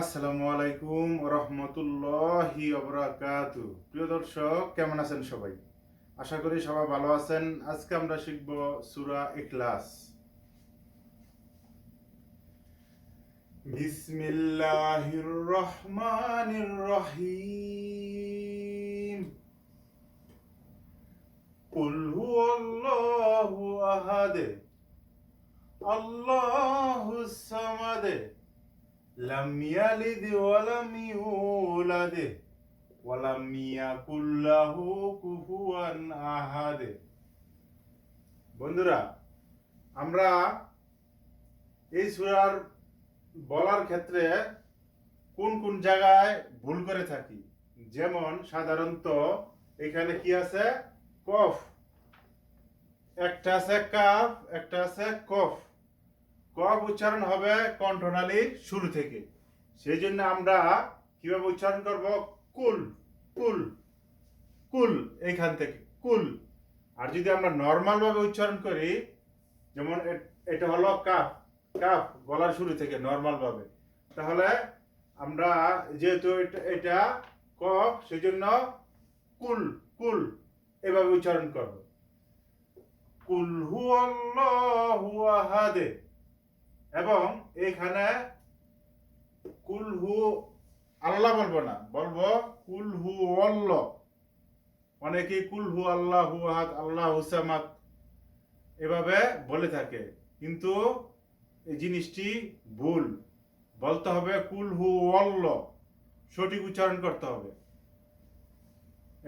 আসসালামু আলাইকুম রহমতুল্লাহি অবরাকাত প্রিয় দর্শক, কেমন আছেন সবাই? আশা করি সবাই ভালো আছেন। আজকে আমরা শিখব সুরা ইখলাস। বিসমিল্লাহির রহমানির রহিম। কুল হুয়াল্লাহু আহাদ। আল্লাহুস সামাদ। ইয়ালিদ ওয়ালাম ইউলাদ ওয়ালাম ইয়াকুল লাহু কুফুয়ান আহাদ বন্ধুরা, আমরা এই সুরার বলার ক্ষেত্রে কোন কোন জায়গায় ভুল করে থাকি? যেমন সাধারণত এখানে কি আছে? কফ। একটা আছে কাফ, একটা আছে কফ। কফ উচ্চারণ হবে কণ্ঠনালীর শুরু থেকে। সেই জন্য আমরা কীভাবে উচ্চারণ করব? কুল কুল কুল, এইখান থেকে, কুল। আর যদি আমরা নর্মাল ভাবে উচ্চারণ করি, যেমন এটা হলো কাফ কাফ গলার শুরু থেকে নর্মাল ভাবে তাহলে আমরা যেহেতু এটা- কফ সেই জন্য কুল কুল এভাবে উচ্চারণ করব। কুল হু হুয়াল্লাহু আহাদে। এবং এইখানে কুল হু আল্লাহ বলব না, বলব কুল হু অল্ল। অনেকে কুল হু আল্লাহ হু আহাদ, আল্লাহ হুসামাত এভাবে বলে থাকে। কিন্তু এই জিনিসটি ভুল। বলতে হবে কুল হু অল্ল, সঠিক উচ্চারণ করতে হবে।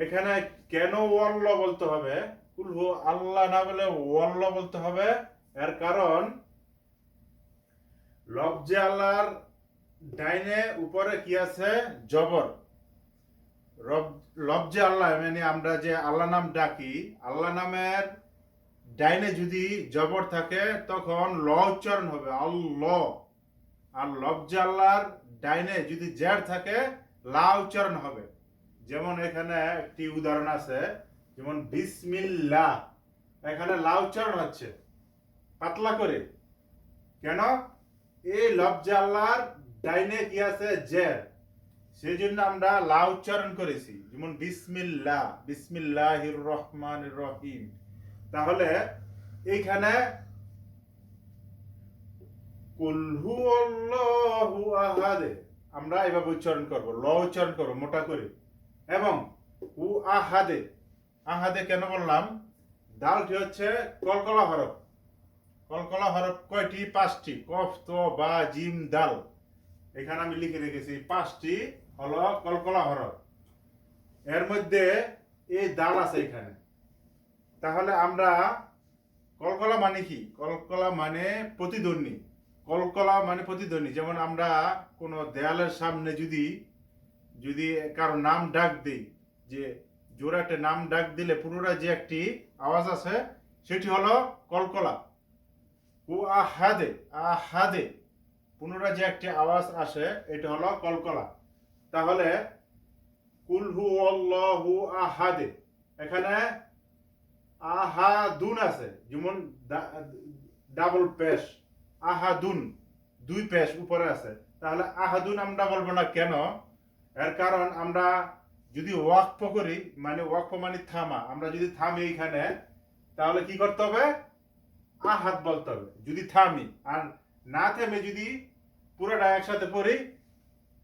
এখানে কেন ওয়াল্ল বলতে হবে? কুল হু আল্লাহ না বলে ওয়াল্ল বলতে হবে, এর কারণ লফজে আল্লাহর ডাইনে উপরে কি আছে? জবর। লফজে আল্লাহ মানে আমরা যে আল্লাহ নাম ডাকি আল্লাহ নামের ডাইনে যদি জবর থাকে, তখন ল উচ্চারণ হবে। আল্লাহ। আর লফজে আল্লাহর ডাইনে যদি জের থাকে, লা উচ্চারণ হবে। যেমন এখানে একটি উদাহরণ আছে, যেমন বিসমিল্লাহ। এখানে লা উচ্চারণ হচ্ছে। পাতলা করে। কেন? এই লফজে আল্লাহর ডাইনে কি আছে? জের। সেই জন্য আমরা লা উচ্চারণ করেছি। যেমন বিসমিল্লাহ বিসমিল্লাহির রহমানির রহিম। তাহলে এইখানে কুল হুয়াল্লাহু আহাদে। আমরা এভাবে উচ্চারণ করব, ল উচ্চারণ করব, মোটা করে। এবং উ আহাদে। আহাদে কেন বললাম? দালটি হচ্ছে কলকলা হরফ। কলকলা হরফ কয়টি? পাঁচটি। কফ, তো, বা, জিম, দাল। এখানে আমি লিখে রেখেছি, পাঁচটি হলো কলকলা হরফ। এর মধ্যে এই দাল আছে এখানে। তাহলে আমরা কলকলা মানে কি? কলকলা মানে প্রতিদ্বন্দ্বী কলকলা মানে প্রতিদ্বন্দ্বী যেমন আমরা কোনো দেয়ালের সামনে যদি যদি কারও নাম ডাক দিই, যে জোরে একটা নাম ডাক দিলে পুনরায় যে একটি আওয়াজ আছে সেটি হলো কলকলা। ও আহাদে আহাদে। পুনরায় যে একটি আওয়াজ আসে, এটা হলো কলকলা। তাহলে, কুল হু অল্লাহু আহাদে। এখানে আহাদুন আছে, যেমন ডাবল পেশ আহাদুন, দুই পেশ উপরে আছে। তাহলে আহাদুন আমরা বলব না কেন? এর কারণ আমরা যদি ওয়াকফ করি মানে ওয়াকফ মানে থামা, আমরা যদি থামি এইখানে তাহলে কি করতে হবে? আহাত বলতে হবে, যদি থামি। আর না থেমে যদি পুরোটা একসাথে পড়ি,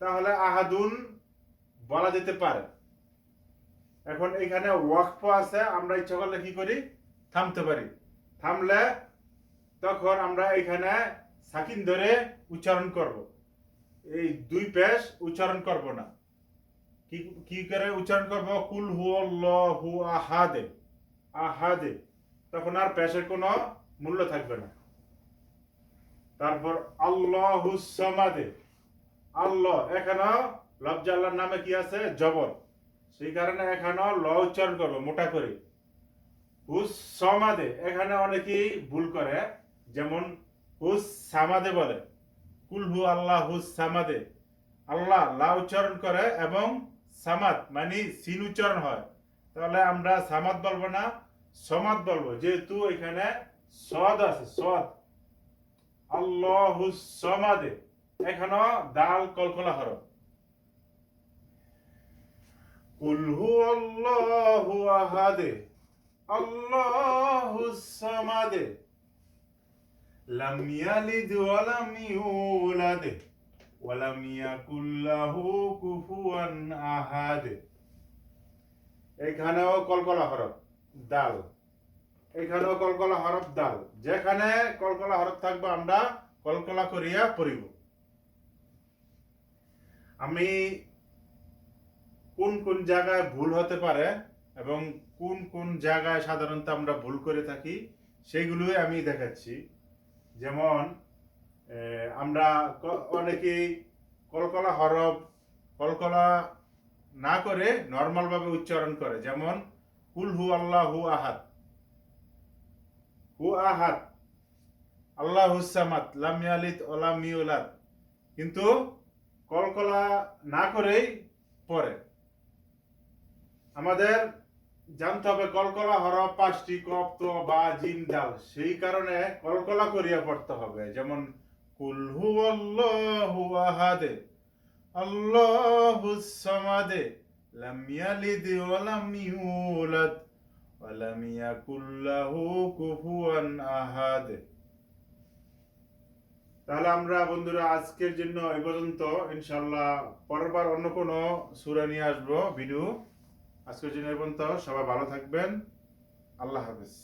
তাহলে আহাদুন বলা যেতে পারে। এখন এখানে ওয়াকফ আছে, আমরা ইচ্ছা করলে কি করি? থামতে পারি। থামলে তখন আমরা এখানে সাকিন ধরে উচ্চারণ করব। এই দুই পেশ উচ্চারণ করব না। কি কি করে উচ্চারণ করব? কুল হু ল হু আহাদে। আহাদে। তখন আর পেশের কোনো মূল্য থাকবে না। তারপর আল্লাহ সমাদে। আল্লাহ এখানে লফজা আল্লাহর নামে কি আছে? জবর। সেই কারণে এখানে ল উচ্চারণ করব, মোটা করে। হুস সমাদে। এখানে অনেকেই ভুল করে, যেমন হুস সামাদে বলে। কুলহু আল্লাহ হুস সামাদে। আল্লাহ লা উচ্চারণ করে এবং সামাদ মানে সিন উচ্চারণ হয়। তাহলে আমরা সামাদ বলব না, সমাদ বলব। যেহেতু এখানে সদ আছে সদ আল্লাহু সমাদে এখানে দাল কলকলা হরফ কুল হুয়াল্লাহু আহাদে। আল্লাহুস সামাদে লাম ইয়ালিদ ওয়া লাম কুফুয়ান আহাদ। এখানেও কলকলা হরফ দাল। এখানেও কলকলা হরফ দাল। যেখানে কলকলা হরফ থাকবে, আমরা কলকলা করিয়া পড়িব। আমি কোন কোন জায়গায় ভুল হতে পারে এবং কোন কোন জায়গায় সাধারণত আমরা ভুল করে থাকি সেইগুলোই আমি দেখাচ্ছি। যেমন আমরা অনেকেই কলকলা হরফ কলকলা না করে নর্মাল ভাবে উচ্চারণ করে। যেমন, কুল হু আল্লাহ হু আহাদ। হু আহাদ। আল্লাহ হুসামাত লাম ইয়ালিদ ওলাম কিন্তু কলকলা না করেই পড়ে। আমাদের জানতে হবে কলকলা হরফ পাঁচটি কপ তো বা, জিম ডাল সেই কারণে কলকলা করিয়া পড়তে হবে। যেমন, কুল হু আল্লাহু আহাদে আল্লাহুস সামাদে, লাম ইয়ালিদ ইউলাদ। ওয়া يكن له كفوا أحد. তাহলে আমরা বন্ধুরা আজকের জন্য এই পর্যন্ত। ইনশাল্লাহ পরবার অন্য কোনো সুরা নিয়ে আসব। ভিডিও আজকের জন্য এই পর্যন্ত সবাই ভালো থাকবেন। আল্লাহ হাফেজ।